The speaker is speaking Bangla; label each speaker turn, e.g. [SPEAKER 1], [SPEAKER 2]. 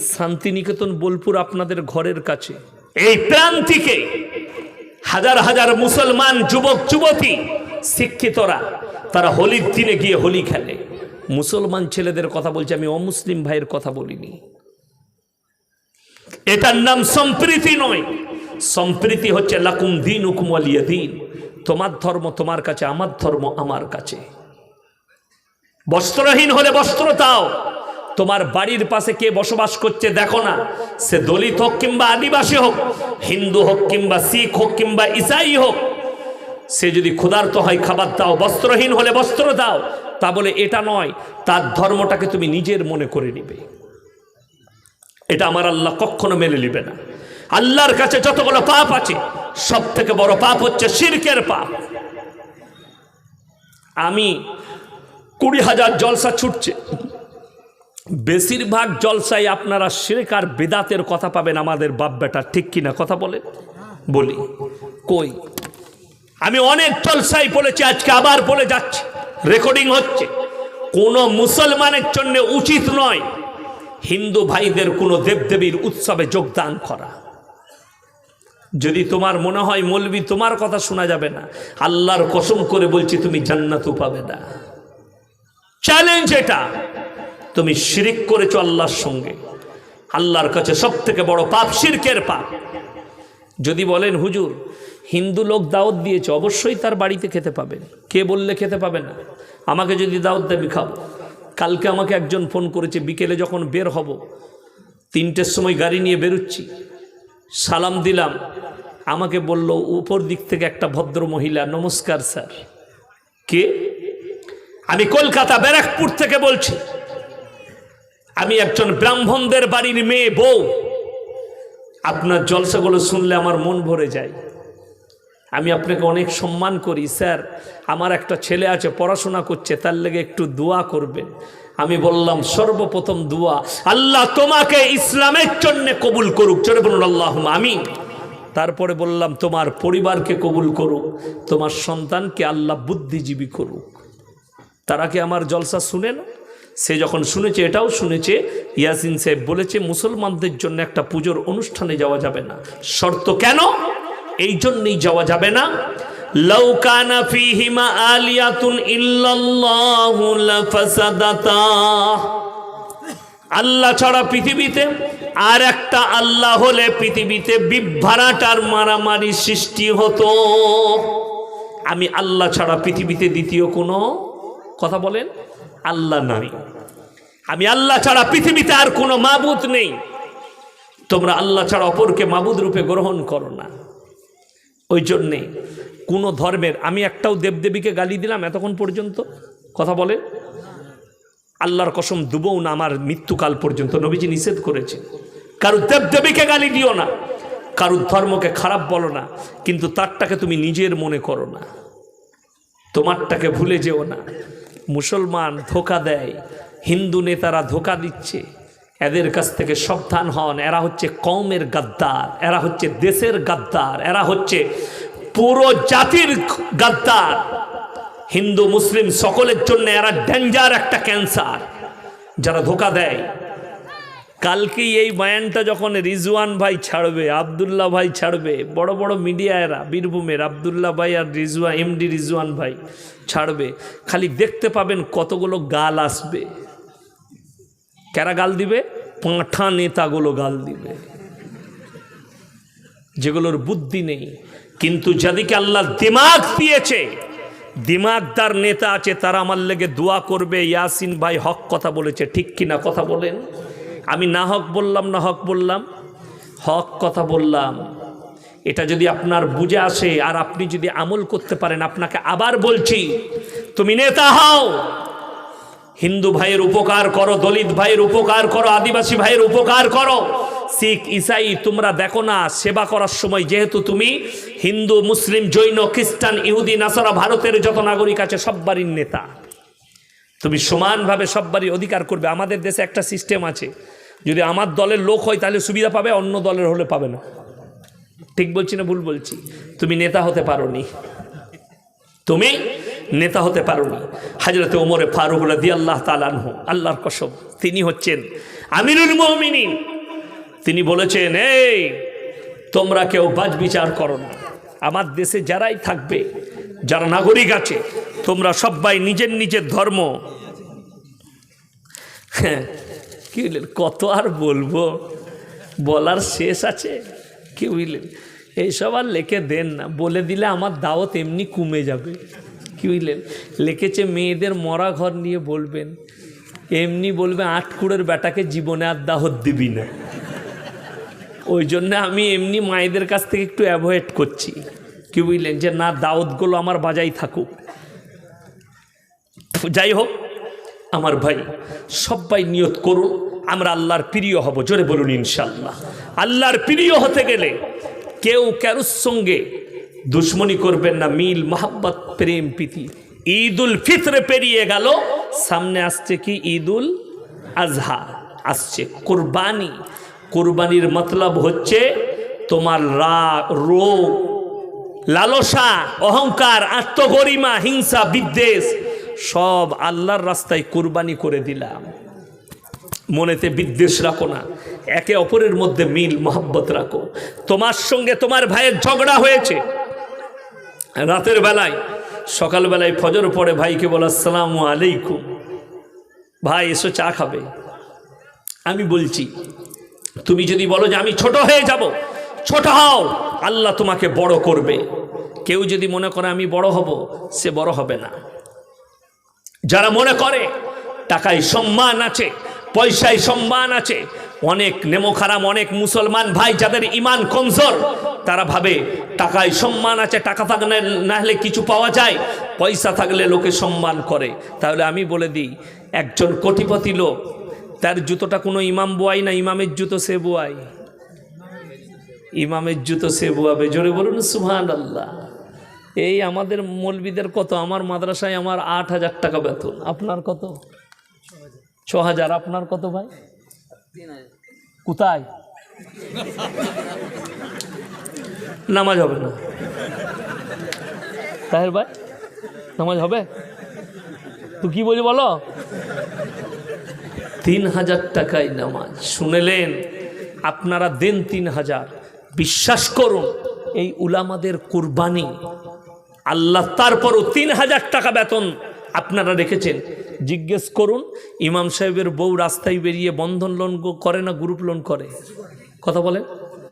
[SPEAKER 1] শান্তিনিকেতন, বোলপুর আপনাদের ঘরের কাছে। এই প্রান্তিকে হাজার হাজার মুসলমান, যুবক, যুবতী, শিক্ষিতরা, তারা হোলির দিনে গিয়ে হোলি খেলে। মুসলমান ছেলেদের কথা বলছি, আমি অমুসলিম ভাইয়ের কথা বলিনি। এটার নাম সম্প্রীতি নয়। সম্প্রীতি হচ্ছে লাকুম দিন হুকুম আলিয়া দিন। তোমার ধর্ম তোমার কাছে, আমার ধর্ম আমার কাছে। বস্ত্রহীন হলে বস্ত্র দাও। তোমার বাড়ির পাশে কে বসবাস করছে দেখো না। সে দলিত হোক কিংবা আদিবাসী হোক, হিন্দু হোক কিংবা শিখ হোক কিংবা ইসাই হোক, সে যদি ক্ষুধার্ত হয়, খাবার দাও, বস্ত্রহীন হলে বস্ত্র দাও, তা বলে এটা নয়, তার ধর্মটাকে তুমি নিজের মনে করে নিবে। এটা আমার আল্লাহ কখনো মেনে নিবে না। আল্লাহর কাছে যতগুলো পাপ আছে সব থেকে বড় পাপ হচ্ছে শিরকের পাপ। আমি কুড়ি হাজার জলসা ছুটছে বেশিরভাগ জলসাই আপনারা শিরক বেদাতের কথা পাবেন আমাদের বাপ বেটা, ঠিক কিনা কথা বলে বলি। কই? আমি অনেক জলসাই বলেছি আজকে আবার বলে যাচ্ছি। রেকর্ডিং হচ্ছে। কোনো মুসলমানের জন্য উচিত নয় হিন্দু ভাইদের কোনো দেবদেবীর উৎসবে যোগদান করা। যদি তোমার মনে হয় মলবি, তোমার কথা শোনা যাবে না। আল্লাহর কসম করে বলছি, তুমি জান্নাতও পাবে না। চ্যালেঞ্জ এটা। তুমি শিরিক করেছ আল্লাহর সঙ্গে। আল্লাহর কাছে সব থেকে বড় পাপ শিরকের পাপ। যদি বলেন, হুজুর, হিন্দু লোক দাওয়াত দিয়েছে, অবশ্যই তার বাড়িতে খেতে পাবেন কে বললে খেতে পাবে না? আমাকে যদি দাওয়াত দেবে খাব কালকে আমাকে একজন ফোন করেছে, বিকেলে যখন বের হব, তিনটের সময় গাড়ি নিয়ে বেরোচ্ছি। সালাম দিলাম। আমাকে বলল, উপর দিক থেকে একটা ভদ্র মহিলা, নমস্কার স্যার। কে? আমি কলকাতা ব্যারাকপুর থেকে বলছি। আমি একজন ব্রাহ্মণদের বাড়ির মেয়ে, বউ। আপনার জলসাগুলো শুনলে আমার মন ভরে যায়। আমি আপনাকে অনেক সম্মান করি, স্যার। আমার একটা ছেলে আছে, পড়াশোনা করছে, তার লেগে একটু দোয়া করবেন। আমি বললাম, সর্বপ্রথম দোয়া, আল্লাহ তোমাকে ইসলামের জন্য কবুল করুক। চলে বলুন আল্লাহ আমি তারপরে বললাম, তোমার পরিবারকে কবুল করুক, তোমার সন্তানকে আল্লাহ বুদ্ধিজীবী করুক। তারা কি আমার জলসা শুনে না? সে যখন শুনেছে, এটাও শুনেছে, ইয়াসিন সাহেব বলেছে, মুসলমানদের জন্য একটা পুজোর অনুষ্ঠানে যাওয়া যাবে না। শর্ত কেন? এই জন্যই যাওয়া যাবে না। লৌকানা ফিহিমা আলিয়াতুন ইল্লাল্লাহু লাফাসাদাতা। আল্লাহ ছাড়া পৃথিবীতে আর একটা আল্লাহ হলে পৃথিবীতে বিভ্রাটার মারামারি সৃষ্টি হতো। আমি আল্লাহ ছাড়া পৃথিবীতে দ্বিতীয় কোনো কথা বলেন আল্লাহ নাই আমি আল্লাহ ছাড়া পৃথিবীতে আর কোনো মাবুদ নেই। তোমরা আল্লাহ ছাড়া অপরকে মাবুদ রূপে গ্রহণ করো না। ওই জন্যে কোনো ধর্মের, আমি একটাও দেবদেবীকে গালি দিলাম এতক্ষণ পর্যন্ত, কথা বলে আল্লাহর কসম দুবও না আমার মৃত্যুকাল পর্যন্ত, নবীজি নিষেধ করেছে কারুর দেবদেবীকে গালি দিও না কারুর ধর্মকে খারাপ বলো না, কিন্তু তারটাকে তুমি নিজের মনে করো না। তোমারটাকে ভুলে যেও না। মুসলমান ধোকা দেয়, হিন্দু নেতারা ধোকা দিচ্ছে, এদের কাছ থেকে সাবধান হন। এরা হচ্ছে কমের গাদ্দার, এরা হচ্ছে দেশের গাদ্দার, এরা হচ্ছে পুরো জাতির গাদ্দার। হিন্দু, মুসলিম সকলের জন্য এরা ডেঞ্জার একটা ক্যান্সার। যারা ধোকা দেয় কালকেই এই বায়ানটা যখন রিজওয়ান ভাই ছাড়বে, আবদুল্লাহ ভাই ছাড়বে, বড় বড় মিডিয়া এরা, বীরভূমের আবদুল্লাহ ভাই আর রিজওয়ান, এমডি রিজওয়ান ভাই ছাড়বে, খালি দেখতে পাবেন কতগুলো গাল আসবে। কারা গাল দিবে? পাঁঠা নেতাগুলো গাল দিবে। যেগুলোর বুদ্ধি নেই। কিন্তু যাদেরকে আল্লাহ দিমাগ দিয়েছে, দিমাগদার নেতা আছে, তারা আমার লেগে দোয়া করবে। ইয়াসিন ভাই হক কথা বলেছে, ঠিক কিনা কথা বলেন? আমি না হক বললাম, না হক বললাম, হক কথা বললাম। এটা যদি আপনার বুঝে আসে আর আপনি যদি আমল করতে পারেন, আপনাকে আবার বলছি, তুমি নেতা হও। হিন্দু ভাইয়ের উপকার করো, দলিত ভাইয়ের উপকার করো, আদিবাসী ভাইয়ের উপকার করো। শিখ, ইসাই, তোমরা দেখো না, সেবা করার সময় যেহেতু তুমি হিন্দু, মুসলিম, জৈন, খ্রিস্টান, ইহুদি, নাসারা, ভারতের যত নাগরিক আছে সব নেতা। তুমি সমানভাবে সববারই অধিকার করবে। আমাদের দেশে একটা সিস্টেম আছে। যদি আমার দলের লোক হয়, তাহলে সুবিধা পাবে, অন্য দলের হলে পাবে না। ঠিক বলছি না ভুল বলছি? তুমি নেতা হতে পারো নি তুমি নেতা হতে পারো পারোনি। হাজরতে ওমরে ফারুক রাদি আল্লাহ তালানহ আল্লাহর কসম, তিনি হচ্ছেন আমিরুল মমিনিন। তিনি বলেছেন, এই, তোমরা কেউ বাজ বিচার করো না। আমার দেশে যারাই থাকবে, যারা নাগরিক আছে তোমরা সবাই নিজের নিজের ধর্ম। হ্যাঁ কত আর বলব? বলার শেষ আছে? কি বুঝলেন এইসব আর লেখে দেন না। বলে দিলে আমার দাওয়াত এমনি কমে যাবে। কি বুঝলেন লেখেছে মেয়েদের মরা ঘর নিয়ে বলবেন। এমনি বলবে আটকুড়ের বেটাকে জীবনে আর দাওয়াত দিবি না। ওই জন্য আমি এমনি মায়েদের কাছ থেকে একটু অ্যাভয়েড করছি। কি বুঝলেন যে না, দাওয়াতগুলো আমার বাজাই থাকুক। যাই হোক, আমার ভাই, সবাই নিয়ত করুন, আমরা আল্লাহর প্রিয় হব, জোরে বলুন ইনশাল্লাহ আল্লাহর প্রিয় হতে গেলে কেউ কারুর সঙ্গে দুশ্মনী করবেন না, মিল, মোহাব্বত, প্রেম, প্রীতি। ঈদ উল ফিতরে পেরিয়ে গেল, সামনে আসছে কি? ঈদ উল আজহা, আসছে কোরবানি। কোরবানির মতলব হচ্ছে তোমার রা, রোগ, লালসা, অহংকার, আত্মগরিমা, হিংসা, বিদ্বেষ সব আল্লাহর রাস্তায় কুরবানি করে দিলাম। মনেতে বিদ্বেষ রাখো না, একে অপরের মধ্যে মিল, মোহাব্বত রাখো। তোমার সঙ্গে তোমার ভাইয়ের ঝগড়া হয়েছে। রাতের বেলায়, সকালবেলায় ফজর পরে ভাইকে বলো, আসসালামু আলাইকুম। ভাই, এসো চা খাবে। আমি বলছি, তুমি যদি বলো যে আমি ছোট হয়ে যাব, ছোট হও, আল্লাহ তোমাকে বড় করবে। কেউ যদি মনে করে আমি বড় হব, সে বড় হবে না। যারা মনে করে, টাকায় সম্মান আছে, পয়সায় সম্মান আছে, অনেক নেমোখারাম, অনেক মুসলমান ভাই যাদের ইমান কমজোর, তারা ভাবে টাকায় সম্মান আছে, টাকা থাকলে না হলে কিছু পাওয়া যায়, পয়সা থাকলে লোকে সম্মান করে। তাহলে আমি বলে দিই, একজন কোটিপতি লোক, তার জুতোটা কোনো ইমাম বোয়াই না, ইমামের জুতো সে বোয়াই? ইমামের জুতো সে বোয়াবে। জোরে বলুন সুহান আল্লাহ এই আমাদের মৌলবিদের কত? আমার মাদ্রাসায় আমার আট হাজার টাকা বেতন। আপনার কত? ছ হাজার। আপনার কত ভাই? কোথায়? নামাজ হবে না। তাহের ভাই, নামাজ হবে? তো কি বলি বলো? তিন হাজার টাকায় নামাজ। শুনেলেন? আপনারা দেন তিন হাজার। বিশ্বাস করুন, এই উলামাদের কুরবানি আল্লাহ তারপরও তিন হাজার টাকা বেতন আপনারা রেখেছেন। জিজ্ঞেস করুন, ইমাম সাহেবের বউ রাস্তায় বেরিয়ে বন্ধন লোন করে না গ্রুপ লোন করে? কথা বলেন।